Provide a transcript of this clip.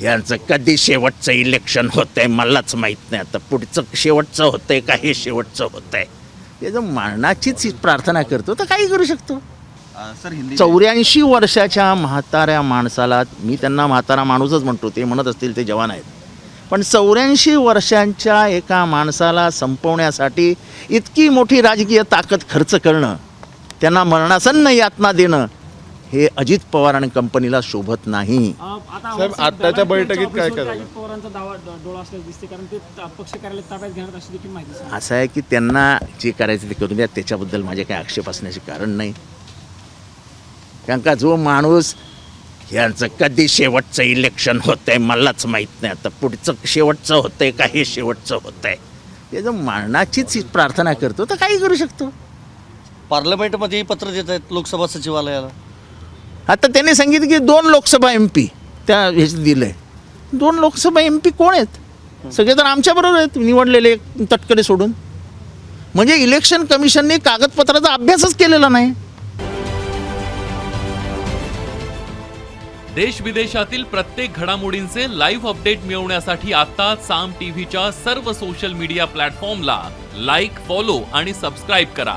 यांचं कधी शेवटचं इलेक्शन होतंय मलाच माहीत नाही. आता पुढचं शेवटचं होतंय का हे शेवटचं होतंय? त्याचं मरणाचीच प्रार्थना करतो तर काही करू शकतो. सर हिंदी चौऱ्याऐंशी वर्षाच्या म्हाताऱ्या माणसाला मी त्यांना म्हातारा माणूसच म्हणतो ते म्हणत असतील ते जवान आहेत. पण चौऱ्याऐंशी वर्षांच्या एका माणसाला संपवण्यासाठी इतकी मोठी राजकीय ताकद खर्च करणं त्यांना मरणासन्न यातना देणं हे अजित पवार आणि कंपनीला शोभत नाही. आता साहेब, आत्ताच्या बैठकीत काय करायचं? अजित पवारांचा दावा ड- डोळा असल्याचं दिसते कारण ते त- पक्ष कार्यालय ताब्यात घेणार अशी देखील माहिती आहे. असं आहे की त्यांना जे करायचं ते करून द्या त्याच्याबद्दल माझे काही आक्षेप असण्याचे कारण नाही. कारण का जो माणूस यांचं कधी शेवटचं इलेक्शन होतंय मलाच माहीत नाही. आता पुढचं शेवटचं होतंय का हे शेवटचं होतंय? त्याचं मरणाचीच प्रार्थना करतो तर काही करू शकतो. पार्लमेंटमध्ये पत्र देत आहेत लोकसभा सचिवालयाला. आता त्यांनी सांगितलं की दोन लोकसभा एम पी त्या ह्याच दिलंय. दोन लोकसभा एम पी कोण आहेत? सगळे तर आमच्याबरोबर आहेत. निवडलेले तटकडे सोडून. म्हणजे इलेक्शन कमिशनने कागदपत्राचा अभ्यासच केलेला नाही. देश विदेशातील प्रत्येक घडामोडींचे लाईव्ह अपडेट मिळवण्यासाठी आता साम टीव्हीच्या सर्व सोशल मीडिया प्लॅटफॉर्मला लाईक फॉलो आणि सबस्क्राईब करा.